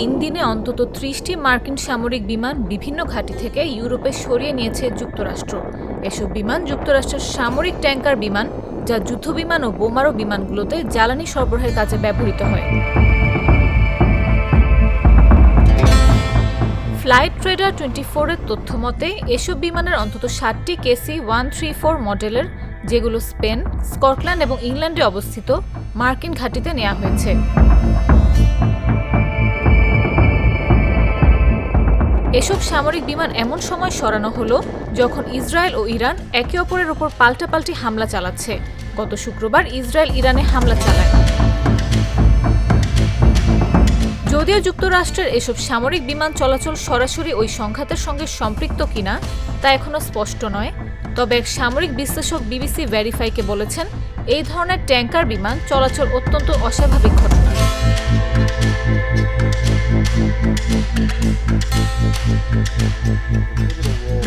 অন্তত ত্রিশটি মার্কিন সামরিক বিমান বিভিন্ন ঘাঁটি থেকে ইউরোপে সরিয়ে নিয়েছে যুক্তরাষ্ট্র। এসব বিমান যুক্তরাষ্ট্রের সামরিক ট্যাঙ্কার বিমান, যা যুদ্ধবিমান ও বোমারো বিমানগুলোতে জ্বালানি সরবরাহের কাজে ব্যবহৃত হয়। ফ্লাইট ট্রেডার টোয়েন্টি ফোরের তথ্য মতে, এসব বিমানের অন্তত ষাটটি কেসি ওয়ান থ্রি ফোর মডেলের, যেগুলো স্পেন, স্কটল্যান্ড এবং ইংল্যান্ডে অবস্থিত, মার্কিন ঘাঁটিতে নেওয়া হয়েছে। এসব সামরিক বিমান এমন সময় সরানো হলো যখন ইসরায়েল ও ইরান একে অপরের ওপর পাল্টাপাল্টি হামলা চালাচ্ছে। গত শুক্রবার ইসরায়েল ইরানে হামলা চালায়। যদিও যুক্তরাষ্ট্রের এসব সামরিক বিমান চলাচল সরাসরি ওই সংঘাতের সঙ্গে সম্পৃক্ত কিনা তা এখনও স্পষ্ট নয়, তবে এক সামরিক বিশ্লেষক বিবিসি ভেরিফাইকে বলেছেন, এই ধরনের ট্যাঙ্কার বিমান চলাচল অত্যন্ত অস্বাভাবিক ঘটনা।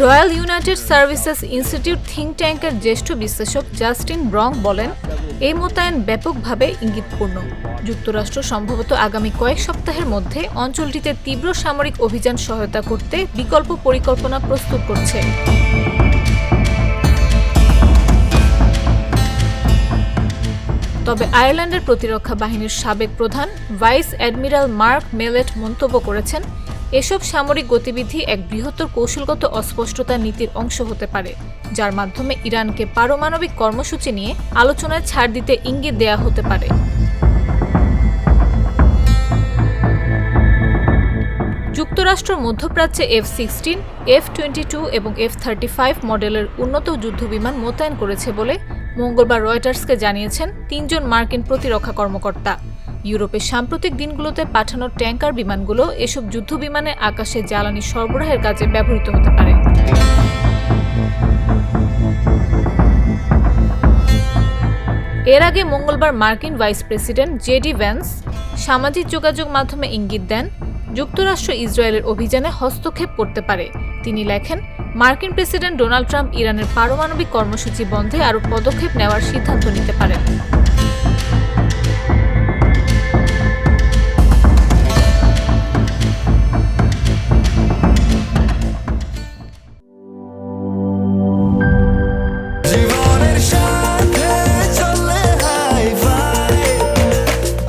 Royal United Services Institute think ট্যাঙ্কের জ্যেষ্ঠ বিশ্লেষক জাস্টিন ব্রং বলেন, এই মোতায়েন ব্যাপকভাবে ইঙ্গিতপূর্ণ। যুক্তরাষ্ট্র সম্ভবত আগামী কয়েক সপ্তাহের মধ্যে অঞ্চলটিতে তীব্র সামরিক অভিযান সহায়তা করতে বিকল্প পরিকল্পনা প্রস্তুত করছে। তবে আয়ারল্যান্ডের প্রতিরক্ষা বাহিনীর সাবেক প্রধান ভাইস অ্যাডমিরাল মার্ক মেলেট মন্তব্য করেছেন এসব সামরিক গতিবিধি এক বৃহত্তর কৌশলগত অস্পষ্টতা নীতির অংশ হতে পারে, যার মাধ্যমে ইরানকে পারমাণবিক কর্মসূচি নিয়ে আলোচনায় ছাড় দিতে ইঙ্গিত দেয়া হতে পারে। যুক্তরাষ্ট্র মধ্যপ্রাচ্যে F sixteen, F twenty two এবং এফ থার্টি ফাইভ মডেলের উন্নত যুদ্ধবিমান মোতায়েন করেছে বলে মঙ্গলবার রয়টার্সকে জানিয়েছেন তিনজন মার্কিন প্রতিরক্ষা কর্মকর্তা। ইউরোপের সাম্প্রতিক দিনগুলোতে পাঠানো ট্যাঙ্কার বিমানগুলো এসব যুদ্ধ বিমানে আকাশে জ্বালানি সরবরাহের কাজে ব্যবহৃত হতে পারে। এর আগে মঙ্গলবার মার্কিন ভাইস প্রেসিডেন্ট জেডি ভ্যান্স সামাজিক যোগাযোগ মাধ্যমে ইঙ্গিত দেন, যুক্তরাষ্ট্র ইসরায়েলের অভিযানে হস্তক্ষেপ করতে পারে। তিনি লেখেন, মার্কিন প্রেসিডেন্ট ডোনাল্ড ট্রাম্প ইরানের পারমাণবিক কর্মসূচি বন্ধে আরও পদক্ষেপ নেওয়ার সিদ্ধান্ত নিতে পারেন।